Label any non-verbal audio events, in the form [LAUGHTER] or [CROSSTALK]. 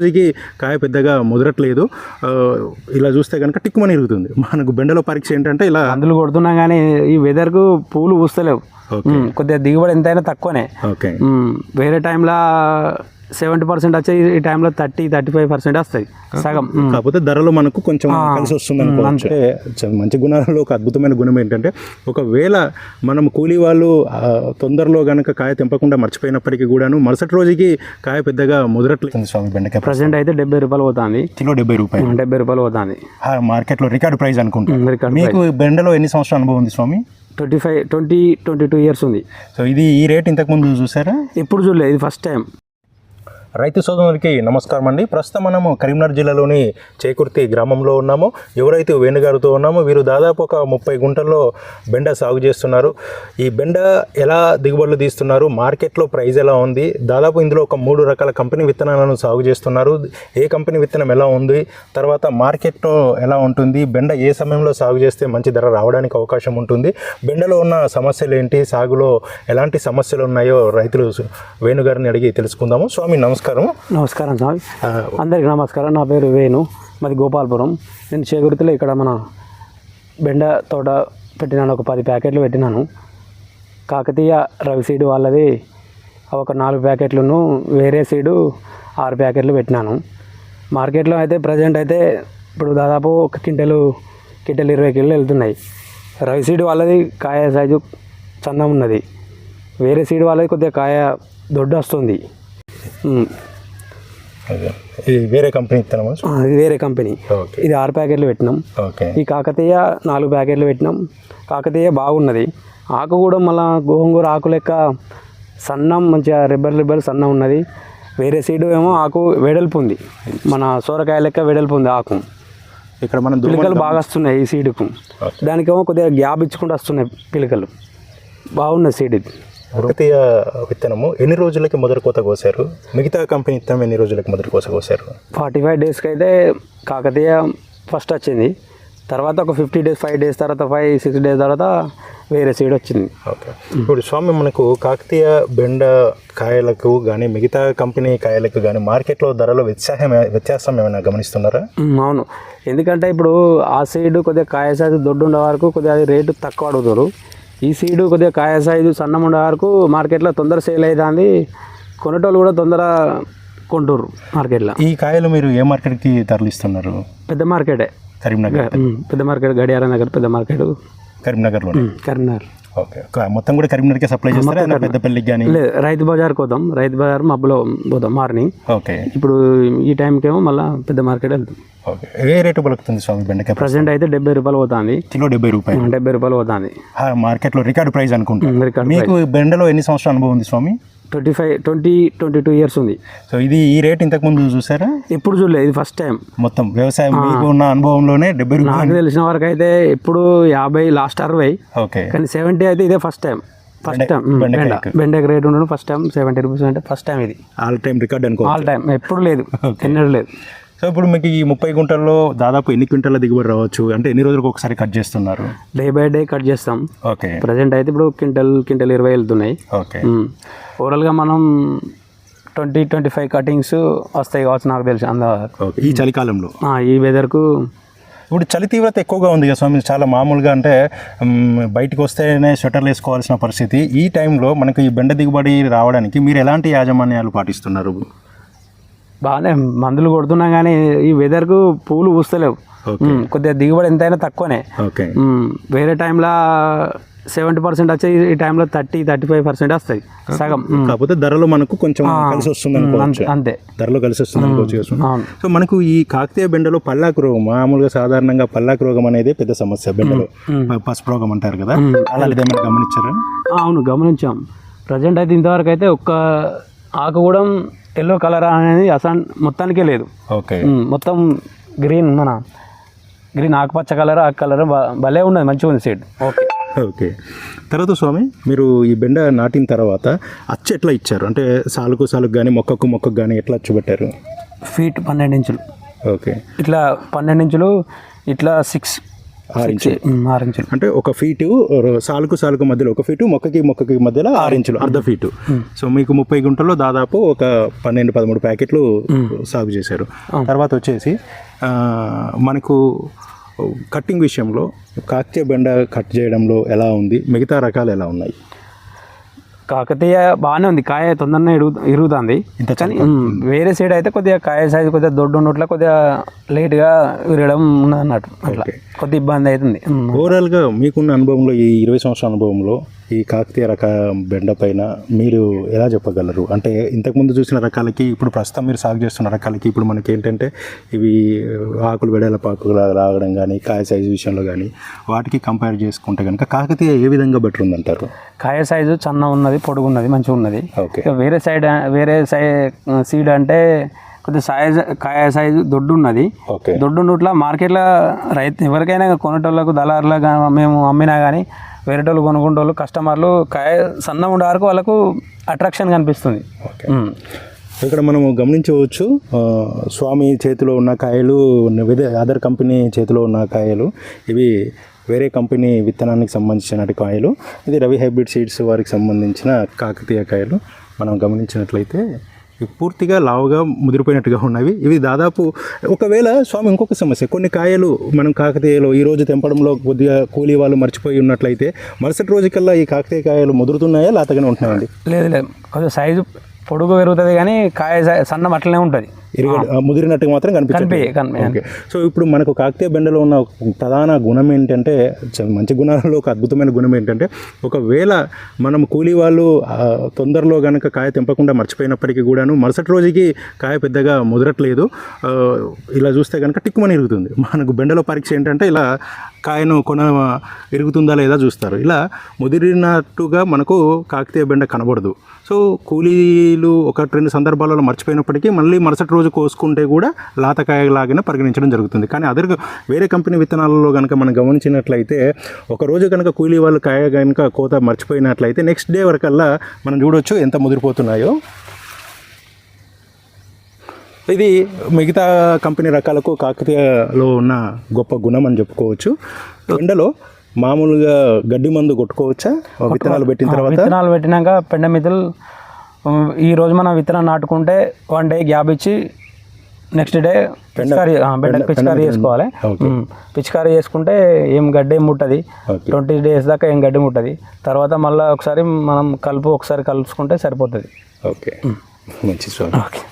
రోజుకి కాయ పెద్దగా ముదరట్లేదు. ఇలా చూస్తే కనుక టిక్కుమని ఇరుగుతుంది మనకు బెండలో పరీక్ష ఏంటంటే ఇలా మందులు కొడుతున్నా కానీ ఈ వెదర్కు పూలు పూస్తలేవు. కొద్దిగా దిగుబడి ఎంతైనా తక్కువనే. ఓకే. వేరే టైంలో సెవెంటీ పర్సెంట్ వచ్చే ఈ టైంలో థర్టీ థర్టీ ఫైవ్ పర్సెంట్ వస్తాయి సగం. కాకపోతే ధరలు మనకు కొంచెం కలిసి వస్తుంది అంటే మంచి గుణాలలో ఒక అద్భుతమైన గుణం ఏంటంటే ఒకవేళ మనం కూలీ వాళ్ళు తొందరలో గనక కాయ తెంపకుండా మర్చిపోయినప్పటికీ కూడాను మరుసటి రోజుకి కాయ పెద్దగా ముదరట్లేదు స్వామి బెండకాయ ప్రజెంట్ అయితే డెబ్బై రూపాయలు పోతుంది. కిలో డెబ్బై రూపాయలు. డెబ్బై రూపాయలు పోతుంది. ఆ మార్కెట్లో రికార్డు ప్రైస్ అనుకుంటా. రికార్డ్ మీకు బెండలో ఎన్ని సంవత్సరాల అనుభవం ఉంది Swami? Twenty five twenty twenty two years ఉంది. సో ఇది ఈ రేట్ ఇంతకుముందు చూసారా? ఇప్పుడు చూడలేదు ఇది ఫస్ట్ టైం. రైతు సోదరులకి నమస్కారం అండి. ప్రస్తుతం మనము కరీంనగర్ జిల్లాలోని చేకుర్తి గ్రామంలో ఉన్నాము. ఎవరైతే వేణుగారితో ఉన్నామో వీరు దాదాపు ఒక ముప్పై గుంటల్లో బెండ సాగు చేస్తున్నారు. ఈ బెండ ఎలా దిగుబడులు తీస్తున్నారు? మార్కెట్లో ప్రైస్ ఎలా ఉంది? దాదాపు ఇందులో ఒక మూడు రకాల కంపెనీ విత్తనాలను సాగు చేస్తున్నారు. ఏ కంపెనీ విత్తనం ఎలా ఉంది? తర్వాత మార్కెట్లో ఎలా ఉంటుంది? బెండ ఏ సమయంలో సాగు చేస్తే మంచి ధర రావడానికి అవకాశం ఉంటుంది? బెండలో ఉన్న సమస్యలు ఏంటి? సాగులో ఎలాంటి సమస్యలు ఉన్నాయో రైతులు వేణుగారిని అడిగి తెలుసుకుందాము. స్వామి నమస్కారం. నమస్కారం. స్వామి అందరికి నమస్కారం. నా పేరు వేణు మాది గోపాలపురం. నేను చేగుర్తిలో ఇక్కడ మన బెండ తోట పెట్టినాను ఒక పది ప్యాకెట్లు పెట్టినాను. కాకతీయ రవి సీడ్ వాళ్ళది ఒక నాలుగు ప్యాకెట్లను వేరే సీడు ఆరు ప్యాకెట్లు పెట్టినాను. మార్కెట్లో అయితే ప్రజెంట్ అయితే ఇప్పుడు దాదాపు ఒక క్వింటలు క్వింటల్ ఇరవై కిలోలు వెళ్తున్నాయి. రవి సీడ్ వాళ్ళది కాయ సైజు చందం ఉన్నది. వేరే సీడ్ వాళ్ళది కొద్దిగా కాయ దొడ్డు వస్తుంది. ఇది వేరే కంపెనీ ఇది వేరే కంపెనీ. ఇది ఆరు ప్యాకెట్లు పెట్టినాం. ఓకే. ఈ కాకతీయ నాలుగు ప్యాకెట్లు పెట్టినాం. కాకతీయ బాగున్నది. ఆకు కూడా మళ్ళా గోంగూర ఆకు లెక్క సన్నం మంచిగా రిబ్బర్ రిబ్బర్ సన్నం ఉన్నది. వేరే సీడు ఏమో ఆకు వెడల్పు ఉంది. మన సోరకాయ లెక్క వెడల్పు ఉంది ఆకు. ఇక్కడ మనం పిలకలు బాగా వస్తున్నాయి ఈ సీడుకు. దానికేమో కొద్దిగా గ్యాప్ ఇచ్చుకుంటూ వస్తున్నాయి పిలకలు. బాగున్నది సీడ్ ఇది. కాకతీయ విత్తనము ఎన్ని రోజులకి మొదటి కోత కోసారు మిగతా కంపెనీ విత్తనం ఎన్ని రోజులకి మొదటి కోత కోసారు ఫార్టీ ఫైవ్ డేస్కి అయితే కాకతీయ ఫస్ట్ వచ్చింది. తర్వాత ఒక ఫిఫ్టీ డేస్ ఫైవ్ డేస్ తర్వాత ఫైవ్ సిక్స్ డేస్ తర్వాత వేరే సీడ్ వచ్చింది. ఓకే. ఇప్పుడు స్వామి మనకు కాకతీయ బెండ కాయలకు కానీ మిగతా కంపెనీ కాయలకు కానీ మార్కెట్లో ధరలో వ్యత్యాసం వ్యత్యాసం ఏమైనా గమనిస్తున్నారా? అవును. ఎందుకంటే ఇప్పుడు ఆ సైడ్ కొద్దిగా కాయ సైజు దొడ్డు ఉండే వరకు కొద్దిగా అది రేటు తక్కువ అడుగుతారు. ఈ సైడు కొద్దిగా కాయ సైజు సన్నం ఉండే వరకు మార్కెట్లో తొందర సేల్ అవుతుంది కొనేటోళ్ళు కూడా తొందర కొంటారు మార్కెట్లో. ఈ కాయలు మీరు ఏ మార్కెట్కి తరలిస్తున్నారు పెద్ద మార్కెటే. కరీంనగర్. పెద్ద మార్కెట్ గడియారం దగ్గర పెద్ద మార్కెట్. కరీంనగర్లో కరీంనగర్. ఓకే. మొత్తం కూడా కరీంనగర్కే సప్లై చేస్తారా? పెద్దపల్లికి కానీ లేదు రైతు బజార్కి పోతాం రైతు బజార్ మబ్బులో పోతాం మార్నింగ్ ఓకే. ఇప్పుడు ఈ టైంకి ఏమో మళ్ళీ పెద్ద మార్కెట్ వెళ్తాం. ఓకే. ఏ రేటు పలుకుతుంది స్వామి బెండకాయ ప్రజెంట్ అయితే డెబ్బై రూపాయలు పోతుంది. కిలో డెబ్బై రూపాయలు. డెబ్బై రూపాయలు పోతుంది. మార్కెట్లో రికార్డు ప్రైస్ అనుకుంటా. మీకు బెండలో ఎన్ని సంవత్సరాల అనుభవం ఉంది Swami? Twenty five twenty twenty two years ఉంది. సో ఇది ఈ రేట్ ఇంతకుముందు చూసారా? ఎప్పుడు చూడలేదు ఇది ఫస్ట్ టైం మొత్తం వ్యవసాయం మీకు ఉన్న అనుభవంలోనే డెబ్బై నాకు తెలిసిన వరకు అయితే ఇప్పుడు యాభై లాస్ట్ అరవై. ఓకే. కానీ సెవెంటీ అయితే ఇదే ఫస్ట్ టైం ఫస్ట్ టైం బెండ బెండకి రేట్ ఉండడం ఫస్ట్ టైం సెవెంటీ రూపీస్ అంటే ఫస్ట్ టైం ఇది. ఆల్ టైం రికార్డ్ అనుకో ఆల్ టైం ఎప్పుడు లేదు. [LAUGHS] ఎన్నడూ లేదు. సో ఇప్పుడు మీకు ఈ ముప్పై గుంటల్లో దాదాపు ఎన్ని క్వింటాల దిగుబడి రావచ్చు? అంటే ఎన్ని రోజులకు ఒకసారి కట్ చేస్తున్నారు? డే బై డే కట్ చేస్తాం. ఓకే. ప్రజెంట్ అయితే ఇప్పుడు క్వింటల్ క్వింటల్ ఇరవై వెళ్తున్నాయి. ఓకే. ఓవరాల్గా మనం ట్వంటీ ట్వంటీ ఫైవ్ కటింగ్స్ వస్తాయి కావచ్చు నాకు తెలిసి అంద. ఈ చలికాలంలో? ఈ వెదర్కు ఇప్పుడు చలి తీవ్రత ఎక్కువగా ఉంది కదా స్వామి చాలా మామూలుగా అంటే బయటికి వస్తేనే స్వెటర్లు వేసుకోవాల్సిన పరిస్థితి. ఈ టైంలో మనకు ఈ బెండ దిగుబడి రావడానికి మీరు ఎలాంటి యాజమాన్యాలు పాటిస్తున్నారు? బాగానే మందులు కొడుతున్నా కానీ ఈ వెదర్కు పూలు పూస్తలేవు. కొద్దిగా దిగుబడి ఎంతైనా తక్కువనే. వేరే టైంలో సెవెంటీ పర్సెంట్ వచ్చే ఈ టైంలో థర్టీ థర్టీ ఫైవ్ పర్సెంట్ వస్తాయి సగం. కాకపోతే ధరలు మనకు కొంచెం కలిసి వస్తుంది అంతే ధరలో కలిసి వస్తుంది అనుకోవచ్చు సో మనకు ఈ కాకతీయ బెండలో పల్లాకు రోగం మామూలుగా సాధారణంగా పల్లాకు రోగం అనేది పెద్ద సమస్య బెండలో. పసుపు రోగం అంటారు కదా. అలాంటిది ఏమైనా గమనించారా? అవును గమనించాం. ప్రజెంట్ అయితే ఇంతవరకు అయితే ఒక్క ఆకు కూడా ఎల్లో కలర్ అనేది అసలు మొత్తానికే లేదు. ఓకే. మొత్తం గ్రీన్ మన గ్రీన్ ఆకుపచ్చ కలర్ ఆ కలర్ భలే ఉన్నది మంచిగా ఉంది సీడ్ ఓకే. ఓకే. తర్వాత స్వామి మీరు ఈ బెండ నాటిన తర్వాత అచ్చు ఎట్లా ఇచ్చారు? అంటే సాలుకు సాలుకు కానీ మొక్కకు మొక్కకు కానీ ఎట్లా అచ్చు పెట్టారు? ఫీట్ పన్నెండు ఇంచులు. ఓకే. ఇట్లా పన్నెండు ఇంచులు ఇట్లా సిక్స్ ఆరు ఇంచులు ఉమ్, ఆరు ఇంచులు అంటే ఒక ఫీటు సాలుకు సాలుకు మధ్యలో ఒక ఫీటు మొక్కకి మొక్కకి మధ్యలో ఆరు ఇంచులు అర్ధ ఫీటు. సో మీకు ముప్పై గుంటల్లో దాదాపు ఒక పన్నెండు పదమూడు ప్యాకెట్లు సాగు చేశారు. తర్వాత వచ్చేసి మనకు కట్టింగ్ విషయంలో కాక్తీయ బెండ కట్ చేయడంలో ఎలా ఉంది? మిగతా రకాలు ఎలా ఉన్నాయి? కాకతీయ బాగానే ఉంది. కాయ తొందరనే ఇరుగు ఇరుగుతుంది. ఇంత కానీ వేరే సైడ్ అయితే కొద్దిగా కాయ సైజు కొద్దిగా దొడ్డు ఉన్నట్ల కొద్దిగా లేట్గా విరగడం ఉన్నది అన్నట్టు అట్లా కొద్దిగా ఇబ్బంది అవుతుంది. ఓవరాల్గా మీకున్న అనుభవంలో ఈ ఇరవై సంవత్సరాల అనుభవంలో ఈ కాకతీయ రక బెండ పైన మీరు ఎలా చెప్పగలరు? అంటే ఇంతకుముందు చూసిన రకాలకి ఇప్పుడు ప్రస్తుతం మీరు సాగు చేస్తున్న రకాలకి ఇప్పుడు మనకి ఏంటంటే ఇవి ఆకులు వెడల పాకులు రావడం కానీ కాయ సైజు విషయంలో కానీ వాటికి కంపేర్ చేసుకుంటే కనుక కాకతీయ ఏ విధంగా బెటర్ ఉందంటారు కాయ సైజు చిన్న ఉన్నది పొడుగు ఉన్నది మంచిగా ఉన్నది ఓకే. వేరే సైడ్ వేరే సై సీడ్ అంటే కొద్దిగా సైజ్ కాయ సైజు దొడ్డు ఉన్నది ఓకే. దొడ్డు నోట్ల మార్కెట్లో రైతు ఎవరికైనా కొనేటోళ్ళకు దళారులుగా మేము అమ్మినా కానీ వేరేటోళ్ళు కొనుక్కుంటోళ్ళు కస్టమర్లు కాయ సన్న ఉండే వరకు వాళ్ళకు అట్రాక్షన్ కనిపిస్తుంది. ఇక్కడ మనం గమనించవచ్చు స్వామి చేతిలో ఉన్న కాయలు విదే అదర్ కంపెనీ చేతిలో ఉన్న కాయలు ఇవి వేరే కంపెనీ విత్తనానికి సంబంధించిన కాయలు ఇది రవి హైబ్రిడ్ సీడ్స్ వారికి సంబంధించిన కాకతీయ కాయలు మనం గమనించినట్లయితే పూర్తిగా లావుగా ముదిరిపోయినట్టుగా ఉన్నవి. ఇవి దాదాపు ఒకవేళ స్వామి ఇంకొక సమస్య కొన్ని కాయలు మనం కాకతీయలో ఈరోజు తెంపడంలో కొద్దిగా కూలీ వాళ్ళు మర్చిపోయి ఉన్నట్లయితే మరుసటి రోజుకల్లా ఈ కాకతీయ కాయలు ముదురుతున్నాయా లేతగానే ఉంటున్నాయండి? లేదు లేదు. కొంచెం సైజు పొడుగు పెరుగుతుంది కానీ కాయ సన్నం అట్లనే ఉంటుంది. ముదిరినట్టుగా మాత్రం కనిపించదు కనిపి కనిపి ఓకే. సో ఇప్పుడు మనకు కాకతీయ బెండలో ఉన్న ప్రధాన గుణం ఏంటంటే మంచి గుణాలలో ఒక అద్భుతమైన గుణం ఏంటంటే ఒకవేళ మనం కూలీ వాళ్ళు తొందరలో కనుక కాయ తెంపకుండా మర్చిపోయినప్పటికీ కూడాను మరుసటి రోజుకి కాయ పెద్దగా ముదరట్లేదు. ఇలా చూస్తే కనుక టిక్కుమని ఇరుగుతుంది. మనకు బెండలో పరీక్ష ఏంటంటే ఇలా కాయను కొన ఇరుగుతుందా లేదా చూస్తారు. ఇలా ముదిరినట్టుగా మనకు కాకతీయ బెండ కనబడదు. సో కూలీలు ఒక రెండు సందర్భాలలో మర్చిపోయినప్పటికీ మళ్ళీ మరుసటి రోజు కోసుకుంటే కూడా లాతకాయలాగానే పరిగణించడం జరుగుతుంది. కానీ అదర్ వేరే కంపెనీ విత్తనాలలో కనుక మనం గమనించినట్లయితే ఒక రోజు కనుక కూలీ వాళ్ళు కాయ కనుక కోత మర్చిపోయినట్లయితే నెక్స్ట్ డే వరకల్లా మనం చూడొచ్చు ఎంత ముదిరిపోతున్నాయో. ఇది మిగతా కంపెనీ రకాలకు కాకతీయలో ఉన్న గొప్ప గుణం అని చెప్పుకోవచ్చు. ఎండలో మామూలుగా గడ్డి మందు కొట్టుకోవచ్చా? విత్తనాలు పెట్టిన తర్వాత? విత్తనాలు పెట్టినాక పెండ మిత్రులు ఈ రోజు మనం విత్తనం నాటుకుంటే వన్ డే గ్యాప్ ఇచ్చి నెక్స్ట్ డే పిచికారీ ఆ, బెండ పిచికారీ చేసుకోవాలి. పిచికారీ చేసుకుంటే ఏం గడ్డి ఏం ముట్టది ట్వంటీ డేస్ దాకా ఏం గడ్డి ముట్టది. తర్వాత మళ్ళీ ఒకసారి మనం కలుపు ఒకసారి కలుపుకుంటే సరిపోతుంది. ఓకే. మంచి ఓకే.